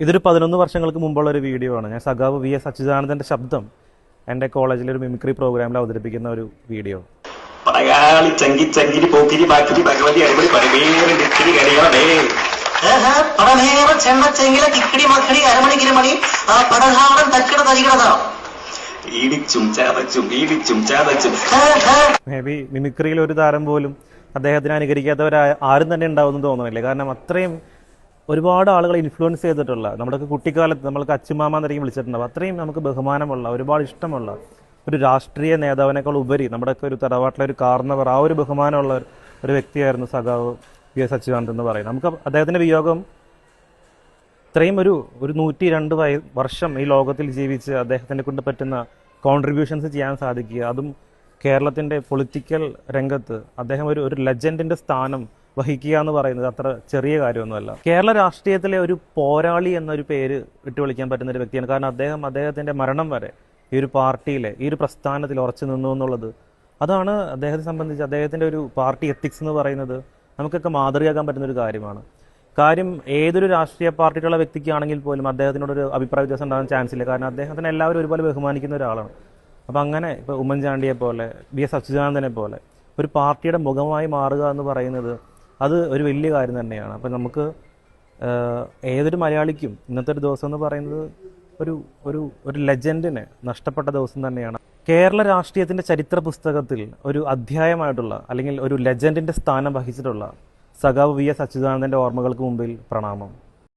ഇതൊരു പതിനൊന്ന് വർഷങ്ങൾക്ക് മുമ്പുള്ള ഒരു വീഡിയോ ആണ്. ഞാൻ സഖാവ് വി എസ് അച്യുതാനന്ദന്റെ ശബ്ദം എന്റെ കോളേജിലെ ഒരു മിമിക്രി പ്രോഗ്രാമിൽ അവതരിപ്പിക്കുന്ന ഒരു വീഡിയോ പടയാളി ചങ്കി ചങ്കിരി പോക്കിരി ബാക്കിരി ഭഗവതി അടിപൊളി ചെണ്ട ചെങ്കില കിക്കിടി മക്കിടി അരമണി കിരമണി ആ പടഹാടൻ തക്കിട തരികിടതാ ഇടിച്ചും ചതച്ചും ഇടിച്ചും ചതച്ചും. മേ ബി മിമിക്രിയിൽ ഒരു താരം പോലും അദ്ദേഹത്തിന് അനുകരിക്കാത്തവരായ ആരും തന്നെ ഉണ്ടാവുമെന്ന് തോന്നുന്നില്ല. കാരണം അത്രയും ഒരുപാട് ആളുകളെ ഇൻഫ്ലുവൻസ് ചെയ്തിട്ടുള്ള നമ്മുടെയൊക്കെ കുട്ടിക്കാലത്ത് നമ്മൾക്ക് അച്ഛമാമ എന്നറിയും വിളിച്ചിട്ടുണ്ടാവും. അത്രയും നമുക്ക് ബഹുമാനമുള്ള ഒരുപാട് ഇഷ്ടമുള്ള ഒരു രാഷ്ട്രീയ നേതാവിനേക്കാൾ ഉപരി നമ്മുടെയൊക്കെ ഒരു തറവാട്ടിലെ ഒരു കാർന്നവർ ആ ഒരു ബഹുമാനമുള്ള ഒരു വ്യക്തിയായിരുന്നു സഖാവ് വി എസ് അച്യുതാനന്ദൻ എന്ന് പറയുന്നത്. നമുക്ക് അദ്ദേഹത്തിന്റെ വിയോഗം ഇത്രയും ഒരു ഒരു നൂറ്റി രണ്ട് വയ വർഷം ഈ ലോകത്തിൽ ജീവിച്ച് അദ്ദേഹത്തിനെ കൊണ്ട് പറ്റുന്ന കോൺട്രിബ്യൂഷൻസ് ചെയ്യാൻ സാധിക്കുക. അതും കേരളത്തിന്റെ പൊളിറ്റിക്കൽ രംഗത്ത് അദ്ദേഹം ഒരു ഒരു ലെജൻഡിന്റെ സ്ഥാനം വഹിക്കുക എന്ന് പറയുന്നത് അത്ര ചെറിയ കാര്യമൊന്നുമല്ല. കേരള രാഷ്ട്രീയത്തിലെ ഒരു പോരാളി എന്നൊരു പേര് ഇട്ട് വിളിക്കാൻ പറ്റുന്ന ഒരു വ്യക്തിയാണ്. കാരണം അദ്ദേഹം അദ്ദേഹത്തിന്റെ മരണം വരെ ഈ ഒരു പാർട്ടിയിലെ ഈ ഒരു പ്രസ്ഥാനത്തിൽ ഉറച്ചു നിന്നു എന്നുള്ളത് അതാണ് അദ്ദേഹത്തെ സംബന്ധിച്ച് അദ്ദേഹത്തിന്റെ ഒരു പാർട്ടി എത്തിക്സ് എന്ന് പറയുന്നത്. നമുക്കൊക്കെ മാതൃകയാക്കാൻ പറ്റുന്ന ഒരു കാര്യമാണ്. കാര്യം ഏതൊരു രാഷ്ട്രീയ പാർട്ടിയിലുള്ള വ്യക്തിക്കാണെങ്കിൽ പോലും അദ്ദേഹത്തിനോടൊരു അഭിപ്രായ വ്യത്യാസം ഉണ്ടാകാൻ ചാൻസ് ഇല്ല. കാരണം അദ്ദേഹത്തിനെ എല്ലാവരും ഒരുപോലെ ബഹുമാനിക്കുന്ന ഒരാളാണ്. അപ്പം അങ്ങനെ ഇപ്പോൾ ഉമ്മൻചാണ്ടിയെ പോലെ ബി എസ് അച്യുതാനന്ദനെ പോലെ ഒരു പാർട്ടിയുടെ മുഖമായി മാറുക എന്ന് പറയുന്നത് അത് ഒരു വലിയ കാര്യം തന്നെയാണ്. അപ്പം നമുക്ക് ഏതൊരു മലയാളിക്കും ഇന്നത്തെ ഒരു ദിവസം എന്ന് പറയുന്നത് ഒരു ഒരു ഒരു ലെജൻഡിന് നഷ്ടപ്പെട്ട ദിവസം തന്നെയാണ്. കേരള രാഷ്ട്രീയത്തിന്റെ ചരിത്ര പുസ്തകത്തിൽ ഒരു അധ്യായമായിട്ടുള്ള അല്ലെങ്കിൽ ഒരു ലെജൻഡിന്റെ സ്ഥാനം വഹിച്ചിട്ടുള്ള സഖാവ് വി എസ് അച്യുതാനന്ദന്റെ ഓർമ്മകൾക്ക് മുമ്പിൽ പ്രണാമം.